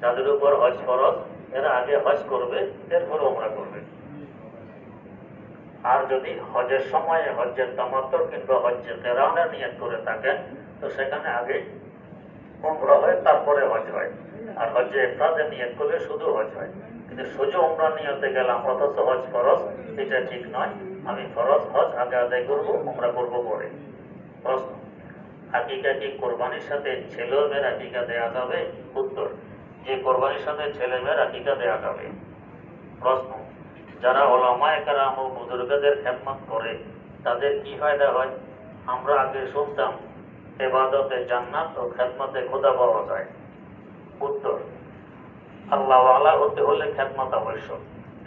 যাদের উপর হজ ফরজ, এরা আগে হজ করবে, এরপর ওমরা করবে। আর যদি হজের সময়ে হজ্জের তামাত্তর কিংবা হজ্জের কেরানের নিয়ত করে থাকেন, তো সেখানে আগে উমরা হয়, তারপরে হজ হয়। আর হজ্জে ইফরাদের নিয়ত করলে শুধু হজ হয়। কিন্তু সোজা উমরা নিয়তে গেলাম, অথচ হজ ফরজ, এটা ঠিক নয়। আমি ফরজ, হজ আগে আদায় করব, উমরা করব পরে। প্রশ্ন, হাকিকা কি কোরবানির সাথে ছেলে মেয়ের হাকিকা দেওয়া যাবে? উত্তর যে কোরবানির সাথে ছেলে মেয়ের হাকিকা দেওয়া যাবে? প্রশ্ন, যারা ওলামায় কারাম ও বুজুর্গদের খেদমত করে, তাদের কি ফায়দা হয়? আমরা আগে শুনতাম, এবাদতে জান্নাত ও খেদমতে খোদা পাওয়া যায়। উত্তর, আল্লাহ আলা হতে হলে খেদমত আবশ্যক।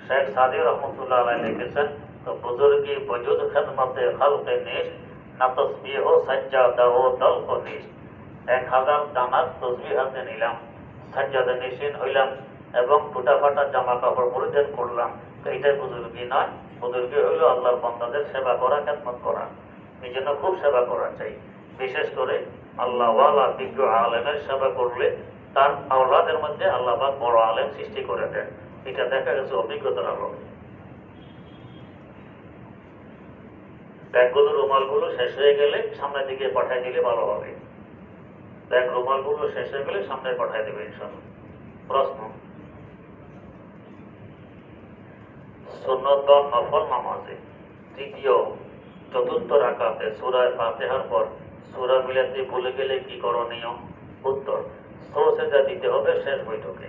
শেখ সাদি রহমতুল্লাহ আলাই লিখেছেন, তো বুজুর্গি বজুদ খেদমতে খালকে নিস না তসবি হো সাজ্জাদা ও দল নিস এক হাজার দানার তসবি হাতে নিলাম। সাজ্জাদা নিশিন হইলাম এবং টুটা ফাটা জামা কাপড় পরিধান করলাম। তো এটাই বুজুর্গি নয়, বুজুর্গি হইল আল্লাহর বন্দাদের সেবা করা, খেদমত করা। এই জন্য খুব সেবা করা চাই। বিশেষ করে আল্লাহ ওয়ালা বিজ্ঞ আলেমের সেবা করলে তার আওলাদের মধ্যে আল্লাহ পাক বড় আলেম সৃষ্টি করে দেন। এটা দেখা গেছে অভিজ্ঞতার আলোকে ব্যাগগুলো রুমালগুলো শেষ হয়ে গেলে সামনের দিকে পাঠাই দিলে ভালো হবে। রুমালগুলো শেষ হয়ে গেলে সামনে পাঠাই দেবে ইনশাল্লাহ প্রশ্ন। সুন্নত, নফল নামাজে। তৃতীয় চতুর্থ রাকাতে সুরায় ফাতেহার পর সুরা মিলাতে ভুলে গেলে কি করণীয় উত্তর সৌসেজা দিতে হবে শেষ বৈঠকে।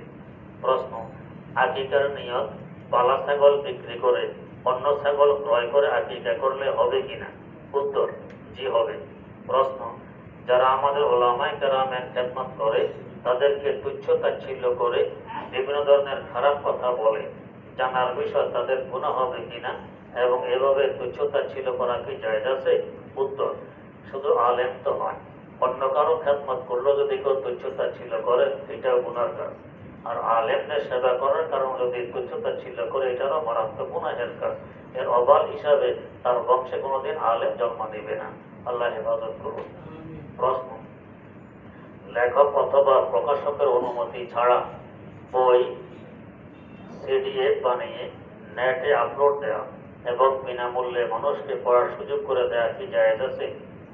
প্রশ্ন, আকিকার নিয়ত পালা ছাগল বিক্রি করে, অন্য ছাগল ক্রয় করে আকিকা করলে হবে কিনা? উত্তর, জি হবে। প্রশ্ন যারা আমাদের ওলামায় কেরামের খেদমত করে, তাদেরকে তুচ্ছ তাচ্ছিল্য করে বিভিন্ন ধরনের খারাপ কথা বলে, জানার বিষয় তাদের গুণা হবে কিনা এবং এভাবে তুচ্ছ তাচ্ছিল্য করা কি জায়জ আছে? উত্তর, শুধু আলেম তো নয়, অন্য কারও খেদমত করলেও যদি কেউ তুচ্ছ তাচ্ছিল্য করে, এটাও গুণার কাজ। আর আলেমদের সেবা করার কারণ যদি তুচ্ছ তাচ্ছিল্য করে, এটারও মারাত্মক গুণাহের কাজ। এর অবাল হিসাবে তার বংশে কোনোদিন আলেম জন্ম নেবে না। আল্লাহ হেফাজত করুন। প্রশ্ন। লেখক অথবা প্রকাশকের অনুমতি ছাড়া বই সিডিএফ বানিয়ে নেটে আপলোড দেওয়া এবং বিনামূল্যে মানুষকে পড়ার সুযোগ করে দেওয়া কি জায়েজ আছে?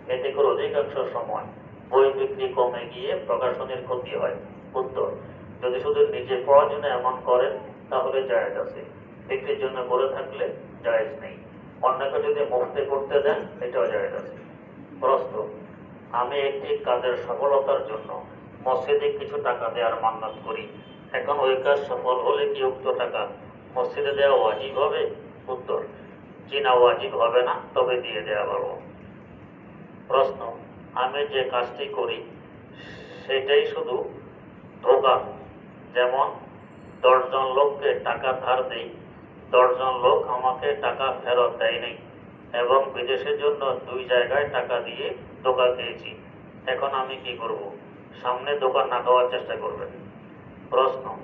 এতে করে অধিকাংশ সময় বই বিক্রি কমে গিয়ে প্রকাশনের ক্ষতি হয়। উত্তর, যদি শুধু নিজে পড়ার জন্য এমন করেন, তাহলে জায়েজ আছে। বিক্রির জন্য করে থাকলে জায়েজ নেই। অন্যকে যদি মুফতে করতে দেন, এটাও জায়েজ আছে। প্রশ্ন আমি একটি কাজের সফলতার জন্য মসজিদে কিছু টাকা দেওয়ার মান্নাত করি। এখন ওই কাজ সফল হলে কি উক্ত টাকা মসজিদে দেওয়া ওয়াজিব হবে? উত্তর চিনা ওয়াজিব হবে না, তবে দিয়ে দেওয়া ভালো। প্রশ্ন, আমি যে কাজটি করি, সেটাই শুধু ধোকা যেমন, দশজন লোককে টাকা ধার দেই, দশজন লোক আমাকে টাকা ফেরত দেয়নি এবং বিদেশের জন্য দুই জায়গায় টাকা দিয়ে ধোকা খেয়েছি এখন আমি কি করব? সামনে দোকান না খাওয়ার চেষ্টা করবেন। প্রশ্ন।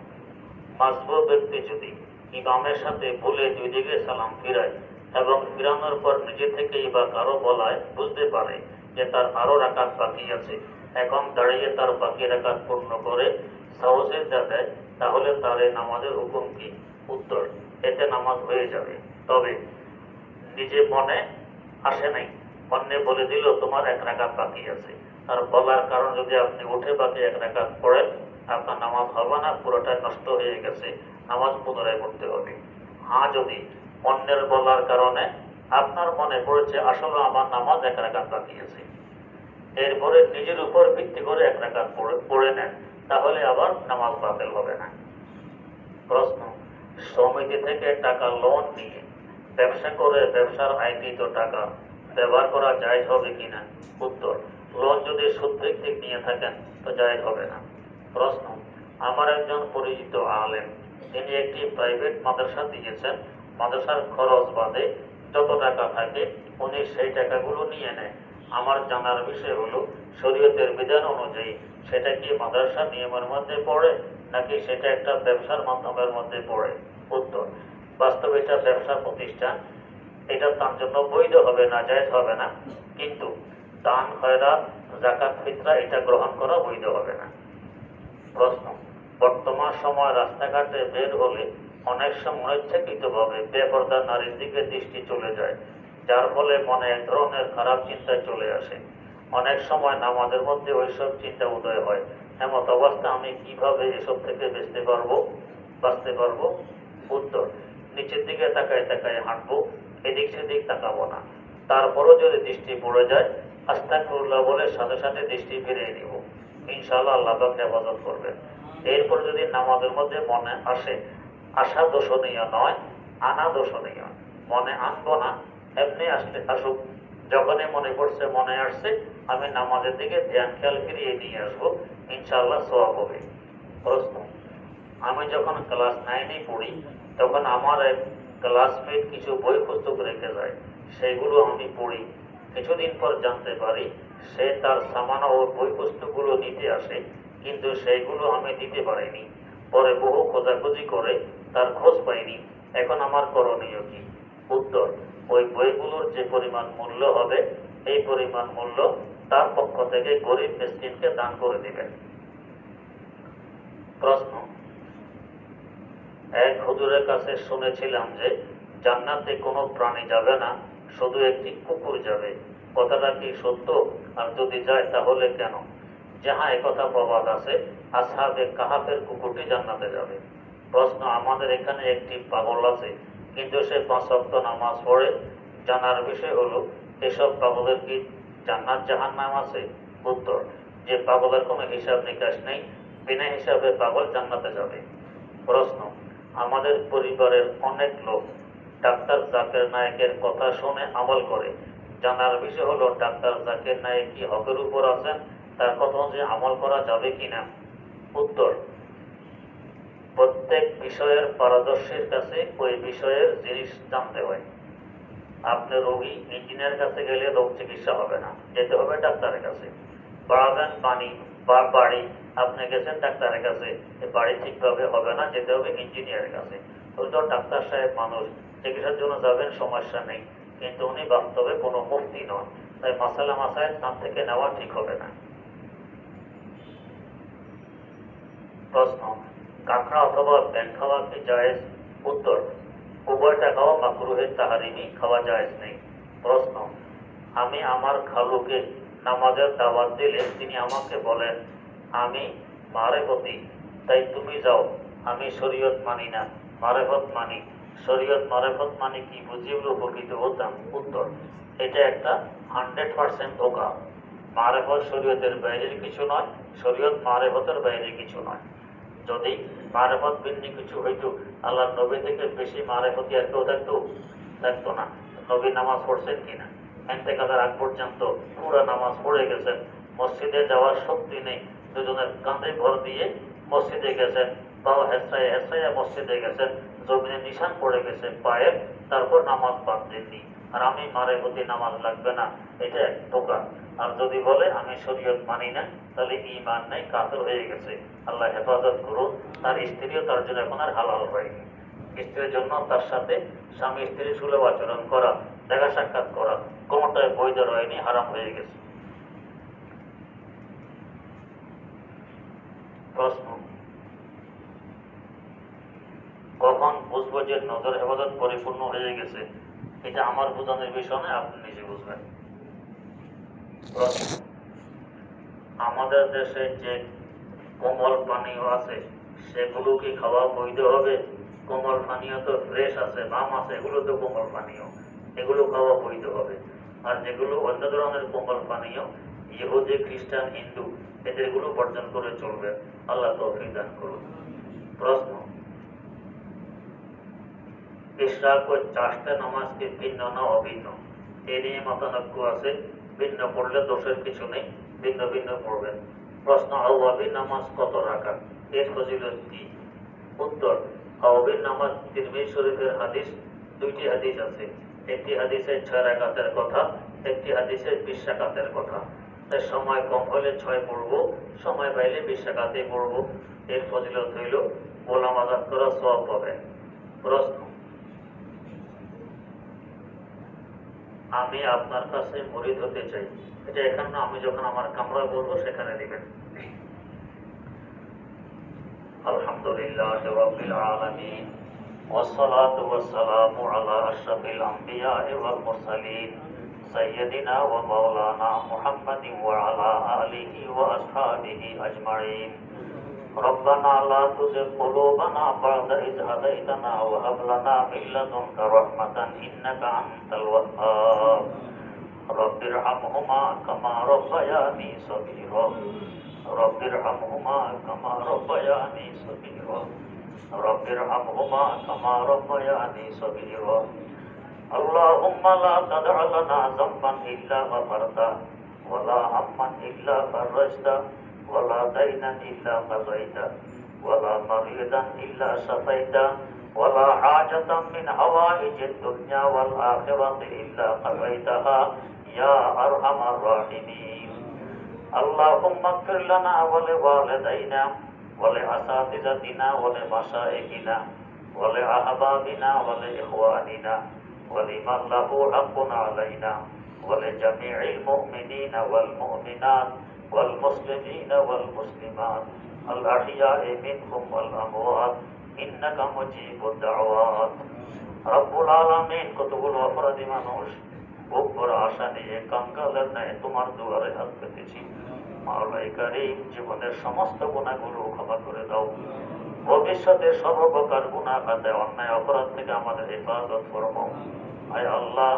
মাসবু ব্যক্তি যদি ইমামের সাথে বলে দুই দিকে সালাম ফিরায় এবং ফিরানোর পর নিজে থেকেই বা কারও বলায় বুঝতে পারে যে তার আরও রাকাত বাকি আছে। এখন দাঁড়িয়ে তার বাকি রাকাত পূর্ণ করে সাহসে যা দেয়, তাহলে তার এই নামাজের হুকুম কি? উত্তর, এতে নামাজ হয়ে যাবে। তবে নিজে মনে আসে নাই। অন্যে বলে দিল, তোমার এক রাকাত বাকি আছে। আর বলার কারণ যদি আপনি উঠে বাকি এক রাকাত পড়েন, আপনার নামাজ হবে না পুরোটা নষ্ট হয়ে গেছে। নামাজ পুনরায় করতে হবে। হ্যাঁ যদি অন্যের বলার কারণে আপনার মনে পড়েছে, আসলে আমার নামাজ এক রাকাত বাকি আছে। এরপরে নিজের উপর ভিত্তি করে এক পড়ে পড়ে নেন, তাহলে আবার নামাজ বাতিল হবে না। প্রশ্ন, সমিতি থেকে টাকা লোন নিয়ে ব্যবসা করে ব্যবসার আইকৃত টাকা ব্যবহার করা জায়জ হবে কিনা? উত্তর, লোন যদি সুদ ভিত্তিক নিয়ে থাকেন, তো জায়জ হবে না। প্রশ্ন, আমার একজন পরিচিত আলেম, তিনি একটি প্রাইভেট মাদ্রাসা দিয়েছেন। মাদ্রাসার খরচ বাদে যত টাকা থাকে, উনি সেই টাকাগুলো নিয়ে নেয়। আমার জানার বিষয় হলো, শরীয়তের বিধান অনুযায়ী সেটা কি মাদ্রাসা নিয়মের মধ্যে পড়ে, নাকি সেটা একটা ব্যবসার মাধ্যমের মধ্যে পড়ে? উত্তর বাস্তবে এটা ব্যবসা প্রতিষ্ঠান, এটা তার জন্য বৈধ হবে না, জায়জ হবে না। কিন্তু দান, খয়রাত জাকাত ফিতরা, এটা গ্রহণ করা বৈধ হবে না। প্রশ্ন, বর্তমান সময় রাস্তাঘাটে বের হলে অনেক সময় ইচ্ছাকৃতভাবে বেপর্দা নারীর দিকে দৃষ্টি চলে যায়, যার ফলে মনে এক ধরনের খারাপ চিন্তা চলে আসে। অনেক সময় নামাজের মধ্যে ওইসব চিন্তা উদয় হয়। এমত অবস্থা আমি কীভাবে এসব থেকে বেঁচতে পারব? বাঁচতে পারব? উত্তর নিচের দিকে তাকায় তাকায় হাঁটবো, এদিক সেদিক তাকাবো না। তারপরও যদি দৃষ্টি পড়ে যায় আস্তাকুল্লাহ বলে সাথে সাথে দৃষ্টি ফিরিয়ে দিব ইনশাআল্লাহ আল্লাহ হেফাজত করবেন। এরপর যদি নামাজের মধ্যে মনে আসে, আশা দোষণীয় নয়, আনা দোষণীয়। মনে আনব না, এমনি আসলে আসুক। যখনই মনে পড়ছে, মনে আসছে, আমি নামাজের দিকে ধ্যান খেয়াল ফিরিয়ে নিয়ে আসব। ইনশাআল্লাহ সোয়াব হবে। প্রশ্ন? আমি যখন ক্লাস নাইনে পড়ি, তখন আমার এক ক্লাসমেট কিছু বই পুস্তক রেখে যায়। সেগুলো আমি পড়ি। কিছুদিন পর জানতে পারি, সে তার সামানা ও বই পুস্তকগুলো নিতে আসে, কিন্তু সেইগুলো আমি দিতে পারিনি। পরে বহু খোঁজাখুঁজি করে তার খোঁজ পাইনি। এখন আমার করণীয় কি? উত্তর, ওই বইগুলোর যে পরিমাণ মূল্য হবে, এই পরিমাণ মূল্য তার পক্ষ থেকে গরিব মিসকিনকে দান করে দিবেন। প্রশ্ন হুজুরের কাছে শুনেছিলাম যে জান্নাতে কোনো প্রাণী যাবে না, শুধু একটি কুকুর যাবে। কথাটা কি সত্য? আর যদি যায়, তাহলে কেন? যাহা একথা প্রবাদ আছে, আসহাবে কাহাফের কুকুরটি জান্নাতে যাবে। প্রশ্ন, আমাদের এখানে একটি পাগল আছে, কিন্তু সে পাঁচ ওয়াক্ত নামাজ পড়ে। জানার বিষয় হলো, এসব পাগলের কি জান্নাত জাহান নাম আছে? উত্তর, যে পাগলের কোনো হিসাব নিকাশ নেই, বিনা হিসাবে পাগল জান্নাতে যাবে। প্রশ্ন আমাদের পরিবারের অনেক লোক ডাক্তার জাকের নায়কের কথা শুনে আমল করে। জানার বিষয় হলো, ডাক্তার জাকের নায়ক কি হকের উপর আছেন? তার কথা অনুযায়ী আমল করা যাবে কিনা? উত্তর, প্রত্যেক বিষয়ের পারদর্শীর কাছে ওই বিষয়ের জিনিস জানতে হয়। আপনি রোগী ইঞ্জিনিয়ার কাছে গেলে রোগ চিকিৎসা হবে না, যেতে হবে ডাক্তারের কাছে। বাড়াবেন পানি বাড়ি আপনি গেছেন ডাক্তারের কাছে বাড়ি ঠিকভাবে হবে না, যেতে হবে ইঞ্জিনিয়ারের কাছে। ওই তো ডাক্তার সাহেব মানুষ, চিকিৎসার জন্য যাবেন, সমস্যা নেই। কিন্তু উনি বাস্তবে কোনো মুক্তি নন। তাই মাসালা মাসায় তার থেকে নেওয়া ঠিক হবে না। প্রশ্ন, কাঁকড়া অথবা ব্যাং খাওয়া কি জায়েজ? উত্তর, উভয়টা খাওয়া মাকরুহের তাহারিমি, খাওয়া জায়েজ নেই। প্রশ্ন, আমি আমার খালুকে নামাজের দাওয়াত দিলে তিনি আমাকে বলেন, আমি মারেফতি, তাই তুমি যাও। আমি শরীয়ত মানি না, মারেফত মানি। শরীয়ত মারেফত মানে কি বুঝিয়ে উপকৃত হতাম? উত্তর, এটা একটা হান্ড্রেড পার্সেন্ট ধোকা। মারেফত শরীয়তের বাইরের কিছু নয়, শরীয়ত মারেফতের বাইরে কিছু নয়। যদি মারেফত ভিন্ন কিছু হইতো আল্লাহ নবী থেকে বেশি মারেফতি আর কেউ থাকতো থাকতো না। নবী নামাজ পড়ছেন কিনা? এন্তেকালের আগ পর্যন্ত পুরো নামাজ পড়ে গেছেন। মসজিদে যাওয়ার শক্তি নেই। দুজনের কাঁধে ভর দিয়ে মসজিদে গেছেন। পাও হেসায় হেসাইয়া মসজিদে গেছেন। জমিনে নিশান পড়ে গেছে পায়ের তারপর নামাজ বাদ দেননি আর আমি মারে প্রতি নামাজ লাগবে না। এটা এক ধোকা আর যদি বলে, আমি শরীয়ত মানি না, তাহলে ইমান নেই কাতর হয়ে গেছে। আল্লাহ হেফাজত করুন। তার স্ত্রীও তার জন্য এখন আর হালাল হয়নি। স্ত্রীর জন্য তার সাথে স্বামী স্ত্রী সুলভ আচরণ করা। দেখা সাক্ষাৎ করা। কোনোটাই বৈধ হয়নি হারাম হয়ে গেছে। প্রশ্ন। কখন বুঝব যে নজর হেফাজত পরিপূর্ণ হয়ে গেছে? এটা আমার বোঝানোর বিষয় নয়, আপনি নিজে বুঝবেন। আমাদের দেশে যে কোমল পানীয় আছে, সেগুলো কি খাওয়া বৈধ হবে? কোমল পানীয় তো ফ্রেশ আছে, বাম আছে, এগুলো তো কোমল পানীয়। এগুলো খাওয়া বৈধ হবে। আর যেগুলো অন্য ধরনের কোমল পানীয়, ইহুদি, খ্রিস্টান, হিন্দু, এদেরগুলো বর্জন করে চলবে। আল্লাহ তৌফিক দান করুন। প্রশ্ন। ও কি ভিন্ন না অভিন্ন? এ নিয়ে মতানৈক্য আছে। ভিন্ন পড়লে দোষের কিছু নেই, ভিন্ন ভিন্ন পড়বেন। প্রশ্ন আউয়াবি নামাজ কত রাখা এর কি? উত্তর আউয়াবির নামাজ তিরমিজ শরীফের হাদিস, দুইটি হাদিস আছে। একটি হাদিসের ছয় রাকাতের কথা, একটি হাদিসের বিশ রাকাতের কথা। তাই সময় কম হলে ছয় পড়ব, সময় পাইলে বিশ রাকাতে পড়ব। এর ফজিলত হইল, গোলাম আজাদ করা সব হবে প্রশ্ন, আমি আপনার কাছে মরিদ হতে চাই। এটা এখানে আমি যখন আমার কামরা বলব সেখানে দেবেন। আলহামদুলিল্লাহ রবিল والصلاة والسلام على أشرف الأنبياء والمرسلين سيدنا ومولانا محمد وعلى آله وأصحابه أجمعين. ربنا لا تزغ قلوبنا بعد إذ هديتنا وهب لنا من لدنك رحمة إنك أنت الوهاب. رب ارحمهما كما ربياني صغيرا. رب ارحمهما كما ربياني صغيرا. رب ارحمهما كما ربياني صغيرا. اللهم لا تدع لنا ذنبا إلا غفرته ولا هما إلا فرجته ولا دينا إلا قضيته ولا مريضا إلا شفيته ولا حاجة من حوائج الدنيا والآخرة إلا قضيتها يا أرحم الراحمين. اللهم اغفر لنا ولوالدينا বলে আসাদিদা দিনা, বলে বাসা এগিনা বলে আহাবা বিনা বলে ইহওয়ানিনা বলে মাল্লাহু হাকুন আলাইনা। বলে জামিউল মুমিনিনা ওয়াল মুমিনাত, ওয়াল মুসলিমিনা ওয়াল মুসলিমাত। আল আহইয়া'i মিনকুম ওয়াল আমওয়াত, ইন্নাকা মুজিবুদ দাওয়াত। রব্বুল আলামিন, কতগুলো অপরাধী মানুষ উপর আশা নিয়ে কঙ্কালের ন্যায় তোমার দুয়ারে হাত পেতেছি। জীবনের সমস্ত গুণাগুলো ক্ষমা করে দাও। ভবিষ্যতে সর্বপ্রকার গুণা খাতে অন্যায় অপরাধ থেকে আমাদের হেফাজত ফরমাও আয় আল্লাহ,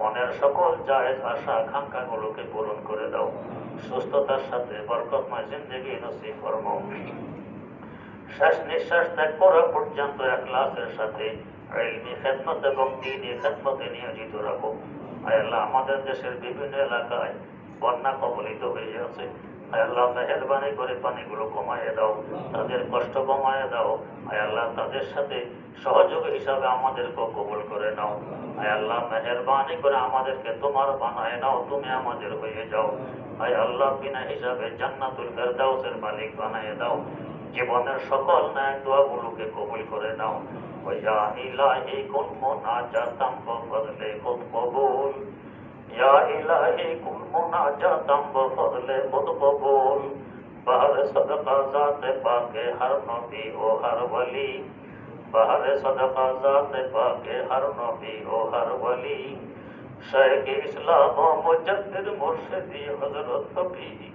মনের সকল জায়েজ আশা আকাঙ্ক্ষাগুলোকে পূরণ করে দাও। সুস্থতার সাথে বরকতময় জিন্দগি নসিব ফরমাও শেষ নিঃশ্বাস ত্যাগ করা পর্যন্ত একলাসের সাথে এবং দিনী খেদমতে নিয়োজিত রাখো। আয় আল্লাহ, আমাদের দেশের বিভিন্ন এলাকায় বন্যা কবলিত হয়ে আছে। আল্লাহ, মেহরবানি করে পানিগুলো কমায় দাও, তাদের কষ্ট কমায় দাও। আয় আল্লাহ, তাদের সাথে সহযোগী হিসাবে আমাদেরকে কবুল করে নাও। আয় আল্লাহ, মেহরবানি করে আমাদেরকে তোমার বানায় নাও, তুমি আমাদের হয়ে যাও। আয় আল্লাহ, বিনা হিসাবে জান্নাতুল ফেরদাউসের মালিক বানায় দাও। জীবনের সকল ন্যায় দোয়াগুলোকে কবুল করে নাও। ওয়া ইলাহি কুন মুনাজাতাম বদলে খুদ কবুল یا الہی کن مناجاتم بفضل مدب بول بہر صدقہ ذات پاک ہر نبی و ہر ولی. بہر صدقہ ذات پاک ہر نبی و ہر ولی. شیخ اسلام و مجدد مرشدی حضرت حبی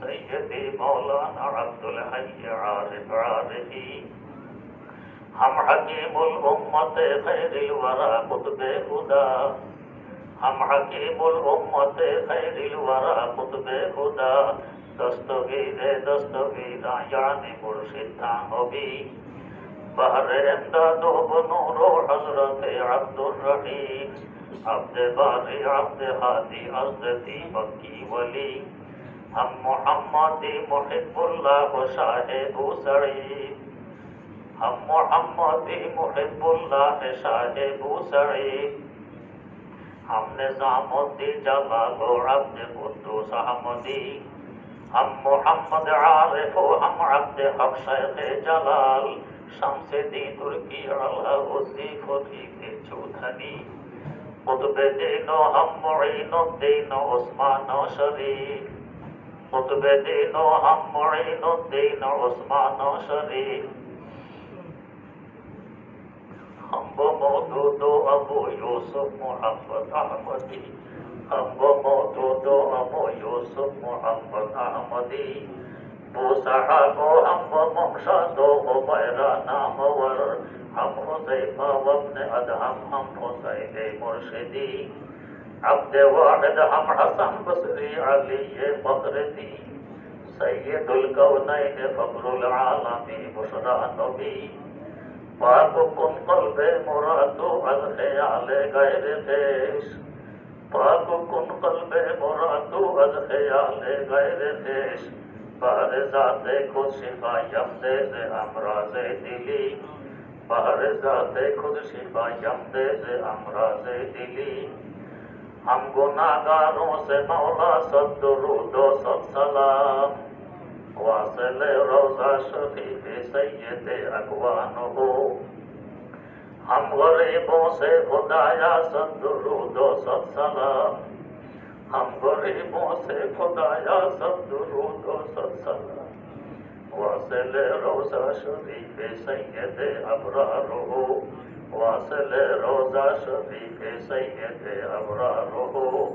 سیدی مولانا عبدالحی عارف عارفی. ہم حکیم الامت خیر الورا قدب خدا ہم حکیم الامت خیر الورا قطب خدا دستگیر دستگیر یعنی مرشدہ نبی بحر امداد و نور و حضرت عبد الرحیم عبد باری، عبد حادی عزتی مکی ولی۔ ہم محمدی محب اللہ و شاہ بوسری۔ ہم محمدی محب اللہ شاہ بوسری۔ हमने सहमति जलालो रब्द कुद्दूस हमदी हम मोहम्मद आरिफ हम रब्द हक शेख जलाल शमसे दी तुर्की अलहुद्दी खुदी के चौधरी खुतबे दीनो हम मुइनो दीनो उस्मानो शरीफ खुतबे दीनो हम मुइनो दीनो उस्मानो शरीफ امب مو دو ابو یوسف محمد احمدی امبو مو دو ابو یوسف محمد احمدی بوسا کو ہم ممشا دو ہو میرا نام ہم حسیفہ وابن ادہم ہم حسین مرشدی عبد واحد ہم حسن بصری علی مغربی سید القونین فقر العالمی بشرا نبی پاک کن کل بے مرادو از خیال غیر دیش پاک کن کل بے مرادو از خیال غیر دیش بہر ذاتے خود شفا یم دے سے امراض دلی. بہر ذاتے خود شفا یم دے سے امراض دلی. ہم گناہ گاروں سے مولا سب درود و سب سلام. واصل روزہ شفیق سید اقوان ہو ہم غریبوں سے خدایا سند درود و سب سلام۔ ہم غریبوں سے خدایا سب درود و سب سلام۔ واصل روزہ شفیق سید ابرار ہو واصل روزہ شفیق سید ابرار ہو